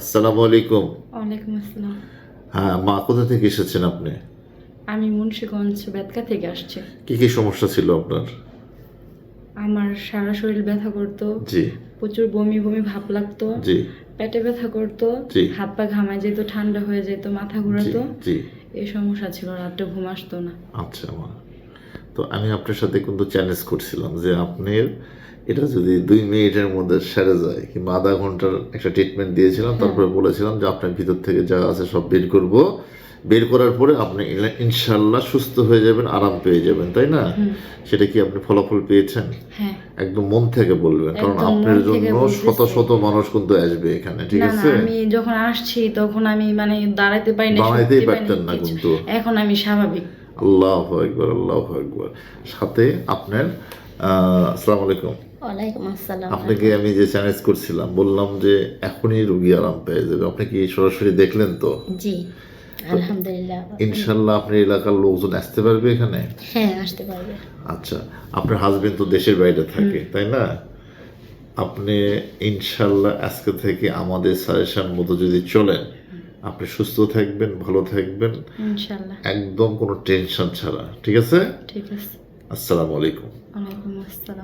আসসালামু আলাইকুম। ওয়ালাইকুম আসসালাম। হ্যাঁ মা কোথা থেকে এসেছেন আপনি? আমি মুন্সিগঞ্জ বেতকা থেকে আসছি। কি কি সমস্যা ছিল আপনার? আমার সারা শরীর ব্যথা করতো জি। প্রচুর বমি বমি ভাব লাগতো জি। পেটে ব্যথা করতো জি। হাত পা ঘামায় যেত ঠান্ডা হয়ে যেত মাথা ঘোরাতো জি এই সমস্যা ছিল রাতে ঘুম আসতো না। আচ্ছা মা। তো আমি আপনার সাথে কিন্তু চ্যালেঞ্জ করছিলাম যে আপনার এটা যদি দুই মিনিটের মধ্যে সেরে যায় কিংবা আধা ঘণ্টার একটা ট্রিটমেন্ট দিয়েছিলাম তারপরে বলেছিলাম যে আপনার ভিতর থেকে যা আছে সব বের করব। বের করার পরে আপনি ইনশাল্লাহ সুস্থ হয়ে যাবেন আরাম পেয়ে যাবেন তাই না? সেটা কি আপনি ফলাফল পেয়েছেন? হ্যাঁ। একদম মন থেকে বলবেন কারণ আপনার জন্য শত শত মানুষ কিন্তু আসবে এখানে ঠিক আছে? আমি যখন আসছি তখন আমি মানে দাঁড়াতে পারি না দাঁড়াইতেই পারতেন না কিন্তু। এখন আমি স্বাভাবিক। আল্লাহ একবার আল্লাহ একবার সাথে আপনার আসসালামু আলাইকুম। ওয়ালাইকুম আসসালাম আপনাকে আমি যে চ্যালেঞ্জ করছিলাম বললাম যে এখনই রুগী আরাম পেয়ে যাবে। আপনি কি সরাসরি দেখলেন তো? জি আলহামদুলিল্লাহ। ইনশাল্লাহ আপনার এলাকার লোকজন আসতে পারবে এখানে? হ্যাঁ আসতে পারবে। আচ্ছা আপনার হাজবেন্ড তো দেশের বাইরে থাকে তাই না? আপনি ইনশাল্লাহ আজকে থেকে আমাদের সাজেশন মতো যদি চলেন আপনি সুস্থ থাকবেন ভালো থাকবেন। ইনশাল্লাহ। একদম কোনো টেনশন ছাড়া ঠিক আছে? ঠিক আছে। আসসালামু আলাইকুম। ওয়ালাইকুম আসসালাম।